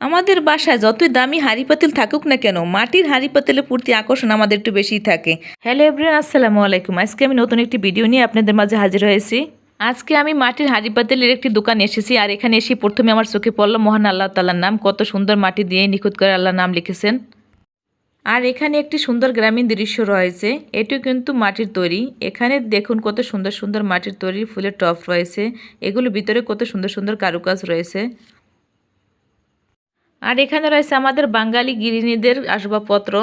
আমাদের বাসায় যতই দামি হাঁড়ি পাতিল থাকুক না কেন, মাটির হাঁড়ি পাতিলের প্রতি আকর্ষণ আমাদের একটু বেশিই থাকে। হ্যালো এভরিয়ান আসসালামু আলাইকুম। আজকে আমি নতুন একটি ভিডিও নিয়ে আপনাদের মাঝে হাজির হয়েছি। আজকে আমি মাটির হাঁড়ি পাতিলের একটি দোকান এসেছি আর এখানে এসে প্রথমে আমার চোখে পড়ল মহান আল্লাহ তাল্লার নাম। কত সুন্দর মাটি দিয়ে নিখুঁত করে আল্লাহ নাম লিখেছেন। আর এখানে একটি সুন্দর গ্রামীণ দৃশ্য রয়েছে। এটিও কিন্তু মাটির তৈরি। এখানে দেখুন কত সুন্দর সুন্দর মাটির তৈরি ফুলের টপ রয়েছে। এগুলো ভিতরে কত সুন্দর সুন্দর কারুকাজ রয়েছে। আর এখানে রয়েছে আমাদের বাঙালি গৃহিণীদের আসবাবপত্র,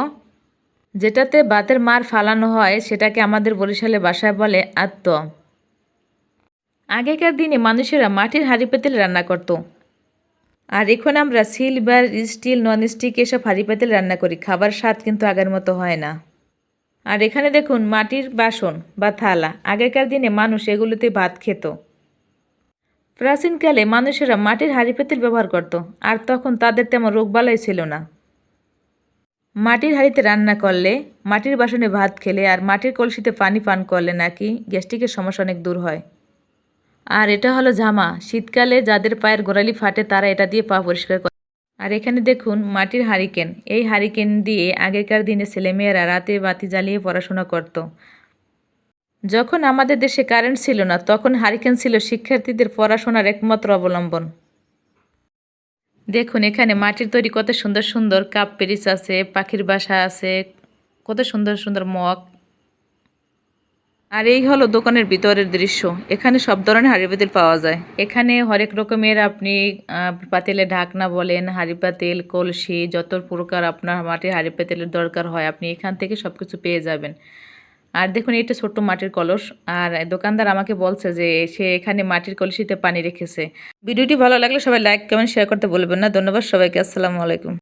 যেটাতে বাতের মার ফালানো হয়, সেটাকে আমাদের বরিশালে বাসায় বলে আত্ম। আগেকার দিনে মানুষেরা মাটির হাঁড়ি পেতেল রান্না করত। আর এখন আমরা সিলভার, স্টিল নন স্টিক এসব হাঁড়ি পেতেল রান্না করি। খাবার স্বাদ কিন্তু আগের মতো হয় না। আর এখানে দেখুন মাটির বাসন বা থালা। আগেকার দিনে মানুষ এগুলোতে ভাত খেত। প্রাচীনকালে মানুষেরা মাটির হাঁড়ি পেতেল ব্যবহার করত, আর তখন তাদের তেমন রোগবালাই ছিল না। মাটির হাঁড়িতে রান্না করলে, মাটির বাসনে ভাত খেলে আর মাটির কলসিতে পানি পান করলে নাকি গ্যাস্ট্রিকের সমস্যা অনেক দূর হয়। আর এটা হলো জামা শীতকালে যাদের পায়ের গোড়ালি ফাটে তারা এটা দিয়ে পা পরিষ্কার করে। আর এখানে দেখুন মাটির হারিকেন এই হারিকেন দিয়ে আগেকার দিনে ছেলেমেয়েরা রাতে বাতি জ্বালিয়ে পড়াশোনা করত। যখন আমাদের দেশে কারেন্ট ছিল না, তখন হারিকেন ছিল, শিক্ষার্থীদের পড়াশোনার একমাত্র অবলম্বন। দেখুন এখানে মাটির তৈরি কত সুন্দর সুন্দর কাপ পেরিস আছে, পাখির বাসা আছে, কত সুন্দর সুন্দর মগ। আর এই হলো দোকানের ভিতরের দৃশ্য। এখানে সব ধরনের হাঁড়ি পাতিল পাওয়া যায়। এখানে হরেক রকমের আপনি পাতিলে ঢাকনা বলেন, হাঁড়ি পাতিল, কলসি, যত প্রকার আপনার মাটির হাঁড়ি পাতিলের দরকার হয়, আপনি এখান থেকে সব কিছু পেয়ে যাবেন। আর দেখুন এটা ছোট্ট মাটির কলস। আর দোকানদার আমাকে বলছে যে, সে এখানে মাটির কলসিতে পানি রেখেছে। ভিডিওটি ভালো লাগলে সবাই লাইক কমেন্ট শেয়ার করতে বলবেন না। ধন্যবাদ সবাইকে। আসসালামু আলাইকুম।